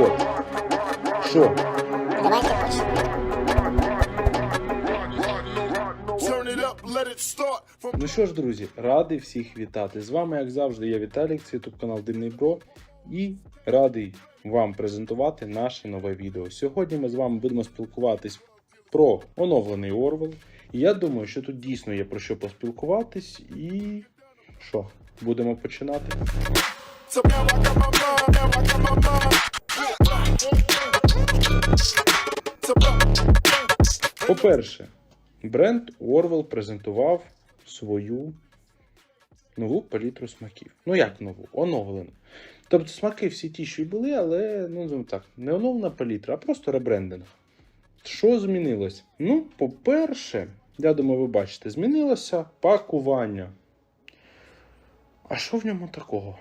От. Що? Давайте почнемо. Ну що ж, друзі, радий всіх вітати. З вами, як завжди, я Віталік, це ютуб канал Дивний Бро. І радий вам презентувати наше нове відео. Сьогодні ми з вами будемо спілкуватись про оновлений Орвел. І я думаю, що тут дійсно є про що поспілкуватись. І що, будемо починати. По-перше, бренд Орвел презентував свою нову палітру смаків. Ну як нову? Оновлену. Тобто смаки всі ті, що й були, але ну так, не оновлена палітра, а просто ребрендинг. Що змінилось? Ну, по-перше, я думаю, ви бачите, змінилося пакування. А що в ньому такого?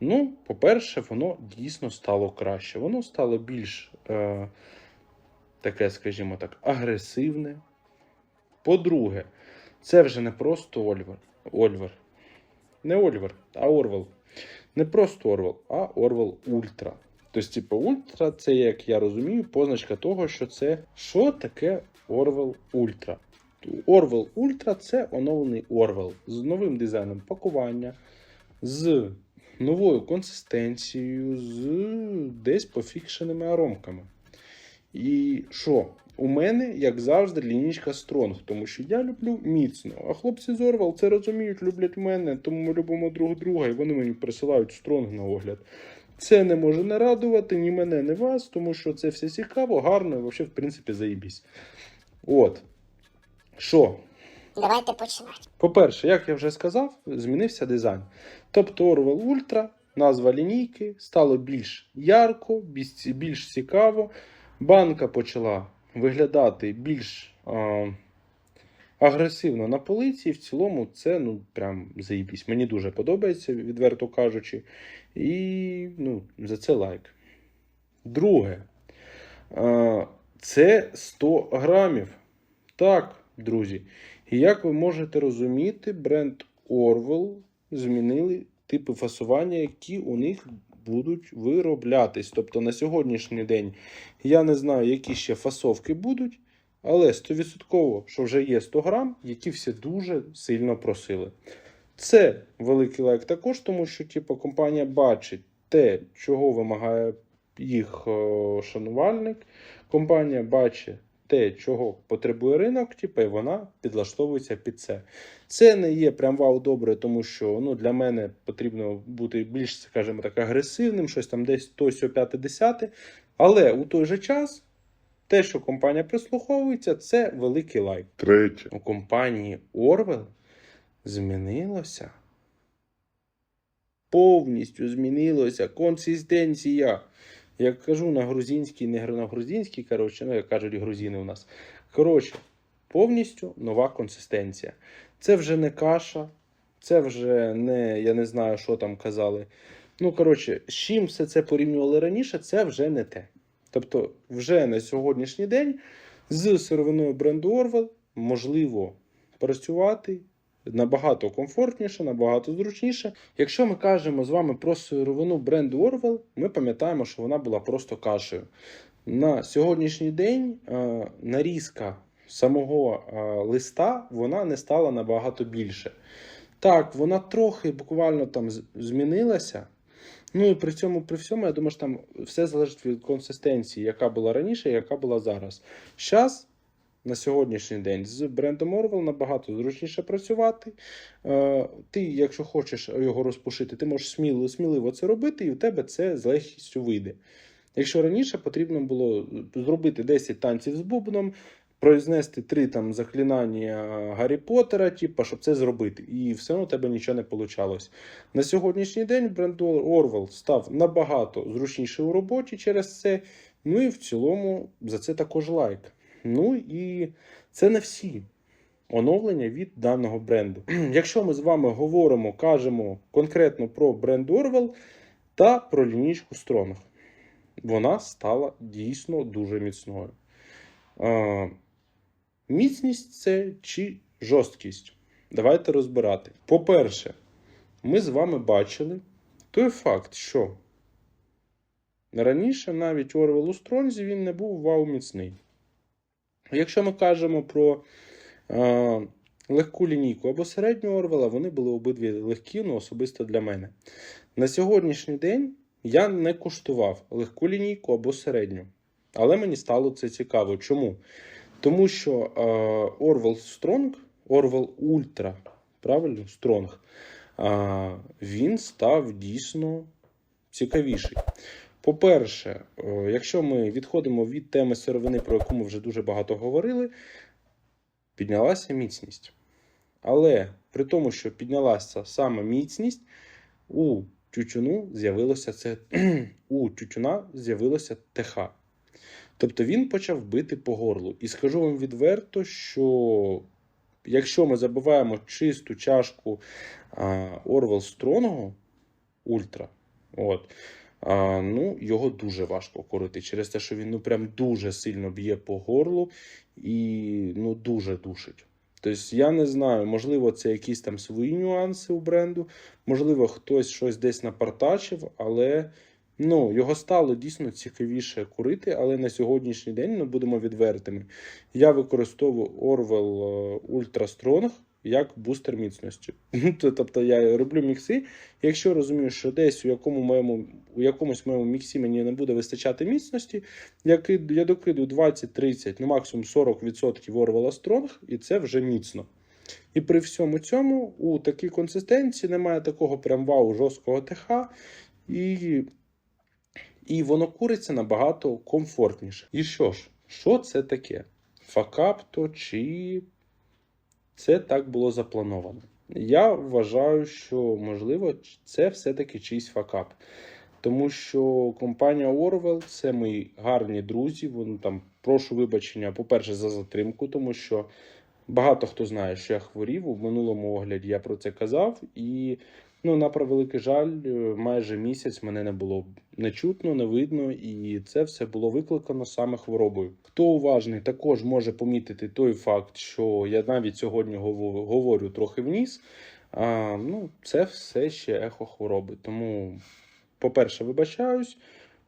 Ну, по-перше, воно дійсно стало краще. Воно стало більш е, таке, скажімо так, агресивне. По-друге, це вже не просто Ольвер. Ольвер. Не Ольвер, а Орвел. Не просто Орвел, а Орвел Ультра. Тобто, типу, Ультра це, як я розумію, позначка того, що це що таке Орвел Ультра. Орвел Ультра це оновлений Орвел з новим дизайном пакування, з новою консистенцією, з десь пофікшеними аромками. І що? У мене, як завжди, лінічка Стронг, тому що я люблю міцно. А хлопці з Орвал це розуміють, люблять мене, тому ми любимо друг друга, і вони мені присилають Стронг на огляд. Це не може не радувати ні мене, ні вас, тому що це все цікаво, гарно і взагалі, в принципі, заїбісь. От. Що? Давайте починати. По-перше, як я вже сказав, змінився дизайн. Тобто Orwell Ultra, назва лінійки, стало більш ярко, більш, більш цікаво. Банка почала виглядати більш а, агресивно на полиці. І в цілому це ну, прям заїбісь. Мені дуже подобається, відверто кажучи. І ну, за це лайк. Друге, а, це 100 грамів. Так, друзі. І як ви можете розуміти, бренд Orwell змінили типи фасування, які у них будуть вироблятись. Тобто на сьогоднішній день я не знаю, які ще фасовки будуть, але 100%, що вже є 100 грам, які всі дуже сильно просили. Це великий лайк також, тому що типу, компанія бачить те, чого вимагає їх е, шанувальник. Компанія бачить те, чого потребує ринок, типу, і вона підлаштовується під це. Це не є прям вау добре, тому що ну, для мене потрібно бути більш, скажімо так, агресивним, щось там десь то сьо п'яте десяте. Але у той же час те, що компанія прислуховується, це великий лайк. Третє. У компанії Orwell змінилося. Повністю змінилася консистенція. Як кажу на грузинській, не на грузинській, коротше, ну як кажуть грузини у нас. Коротше, повністю нова консистенція. Це вже не каша, це вже не, я не знаю, що там казали. Ну, коротше, з чим все це порівнювали раніше, це вже не те. Тобто, вже на сьогоднішній день з сировиною бренду Orwell можливо працювати набагато комфортніше, набагато зручніше. Якщо ми кажемо з вами про сировину бренду Orwell, ми пам'ятаємо, що вона була просто кашею. На сьогоднішній день е, нарізка самого е, листа вона не стала набагато більше. Так, вона трохи буквально там змінилася. Ну і при цьому, при всьому, я думаю, що там все залежить від консистенції, яка була раніше, яка була зараз. Зараз, на сьогоднішній день, з брендом Orwell набагато зручніше працювати. Е, ти, якщо хочеш його розпушити, ти можеш сміло, сміливо це робити, і у тебе це з легкістю вийде. Якщо раніше потрібно було зробити 10 танців з бубном, произнести три там заклинання Гаррі Поттера, типу, щоб це зробити, і все одно тебе нічого не вийшло. На сьогоднішній день бренд Orwell став набагато зручніше у роботі через це. Ну і в цілому за це також лайк. Ну і це не всі оновлення від даного бренду. Якщо ми з вами говоримо, кажемо конкретно про бренд Orwell та про лінійку Strong, вона стала дійсно дуже міцною. Міцність це чи жорсткість? Давайте розбирати. По-перше, ми з вами бачили той факт, що Раніше навіть Орвел у Стронзі він не був вау міцний. Якщо ми кажемо про е, легку лінійку або середню Орвела, вони були обидві легкі, ну особисто для мене. На сьогоднішній день я не куштував легку лінійку або середню. Але мені стало це цікаво. Чому? Тому що е, Orwell Strong, Orwell Ultra, правильно, Strong, е, він став дійсно цікавіший. По-перше, е, якщо ми відходимо від теми сировини, про яку ми вже дуже багато говорили, піднялася міцність. Але при тому, що піднялася саме міцність, у тютюну з'явилося це у тютюна з'явилося ТХ. Тобто він почав бити по горлу. І скажу вам відверто, що якщо ми забуваємо чисту чашку Орвел Стронгу Ультра, от, а, ну, його дуже важко курити через те, що він ну, прям дуже сильно б'є по горлу і ну, дуже душить. Тобто, я не знаю, можливо, це якісь там свої нюанси у бренду, можливо, хтось щось десь напартачив, але ну, його стало дійсно цікавіше курити. Але на сьогоднішній день, ну будемо відвертими, я використовую Orwell е, Ultra Strong як бустер міцності. Тобто я роблю мікси. Якщо розумію, що десь у якому моєму, у якомусь моєму міксі мені не буде вистачати міцності, я, я докидую 20-30, ну максимум 40% Orwell Strong, і це вже міцно. І при всьому цьому у такій консистенції немає такого прям вау жорсткого ТХ, і, і воно куриться набагато комфортніше. І що ж, що це таке? Факап то чи це так було заплановано? Я вважаю, що можливо це все-таки чийсь факап. Тому що компанія Orwell це мої гарні друзі. Вони там прошу вибачення, по-перше, за затримку, тому що багато хто знає, що я хворів. У минулому огляді я про це казав. І ну, на превеликий жаль, майже місяць мене не було не чутно, не видно, і це все було викликано саме хворобою. Хто уважний, також може помітити той факт, що я навіть сьогодні говорю, говорю трохи вніс. А, ну, це все ще ехо хвороби. Тому, по-перше, вибачаюсь.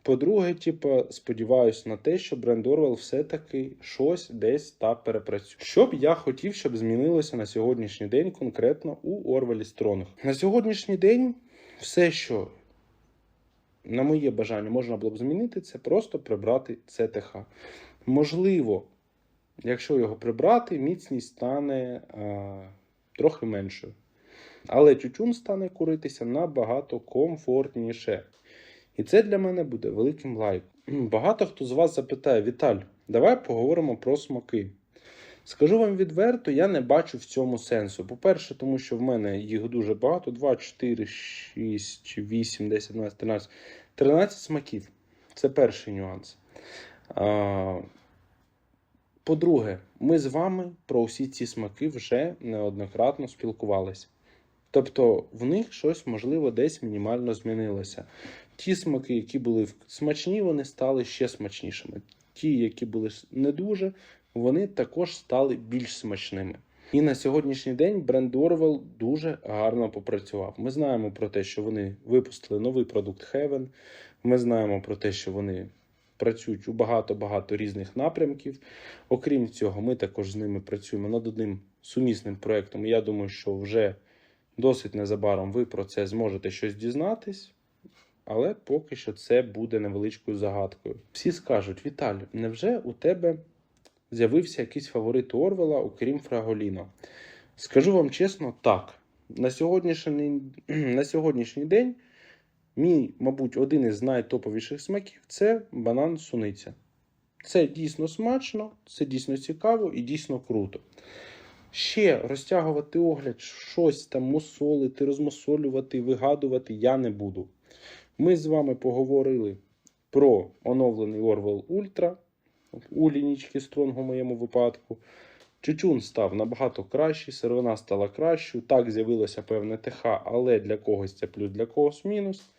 По-друге, типу, сподіваюся на те, що бренд Orwell все-таки щось десь та перепрацює. Що б я хотів, щоб змінилося на сьогоднішній день конкретно у Orwell Strong. На сьогоднішній день все, що на моє бажання можна було б змінити, це просто прибрати ЦТХ. Можливо, якщо його прибрати, міцність стане а, трохи меншою. Але тютюн стане куритися набагато комфортніше. І це для мене буде великим лайком. Багато хто з вас запитає: Віталь, давай поговоримо про смаки. Скажу вам відверто, я не бачу в цьому сенсу. По-перше, тому що в мене їх дуже багато: 2, 4, 6, 8, 10, 12, 13, 13 смаків. Це перший нюанс. По-друге, ми з вами про всі ці смаки вже неоднократно спілкувалися. Тобто в них щось, можливо, десь мінімально змінилося. Ті смаки, які були смачні, вони стали ще смачнішими. Ті, які були не дуже, вони також стали більш смачними. І на сьогоднішній день бренд Orwell дуже гарно попрацював. Ми знаємо про те, що вони випустили новий продукт Heaven. Ми знаємо про те, що вони працюють у багато-багато різних напрямків. Окрім цього, ми також з ними працюємо над одним сумісним проєктом. Я думаю, що вже досить незабаром ви про це зможете щось дізнатись. Але поки що це буде невеличкою загадкою. Всі скажуть: Віталь, невже у тебе з'явився якийсь фаворит Орвела, окрім Фраголіно? Скажу вам чесно, так. На сьогоднішній, на сьогоднішній день мій, мабуть, один із найтоповіших смаків це банан суниця. Це дійсно смачно, це дійсно цікаво і дійсно круто. Ще розтягувати огляд, щось там мусолити, розмусолювати, вигадувати я не буду. Ми з вами поговорили про оновлений Orwell Ultra у лінічки Strong у моєму випадку. Чучун став набагато кращий, сировина стала кращою. Так, з'явилося певне ТХ, але для когось це плюс, для когось мінус.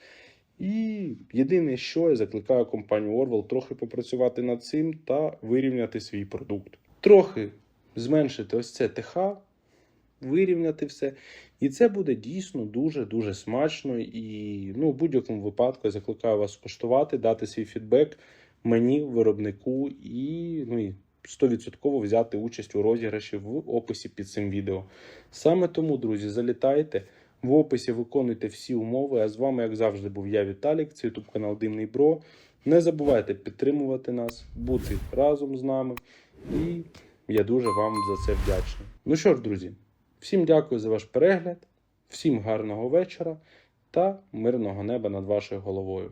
І єдине, що я закликаю компанію Orwell трохи попрацювати над цим та вирівняти свій продукт. Трохи зменшити ось це ТХ, вирівняти все. І це буде дійсно дуже-дуже смачно. І ну, в будь-якому випадку я закликаю вас скуштувати, дати свій фідбек мені, виробнику, і, ну, і 100% взяти участь у розіграші в описі під цим відео. Саме тому, друзі, залітайте. В описі виконуйте всі умови. А з вами, як завжди, був я, Віталік, це YouTube канал Димний Бро. Не забувайте підтримувати нас, бути разом з нами. І я дуже вам за це вдячний. Ну що ж, друзі, всім дякую за ваш перегляд, всім гарного вечора та мирного неба над вашою головою.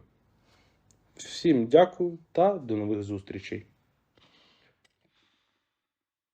Всім дякую та до нових зустрічей.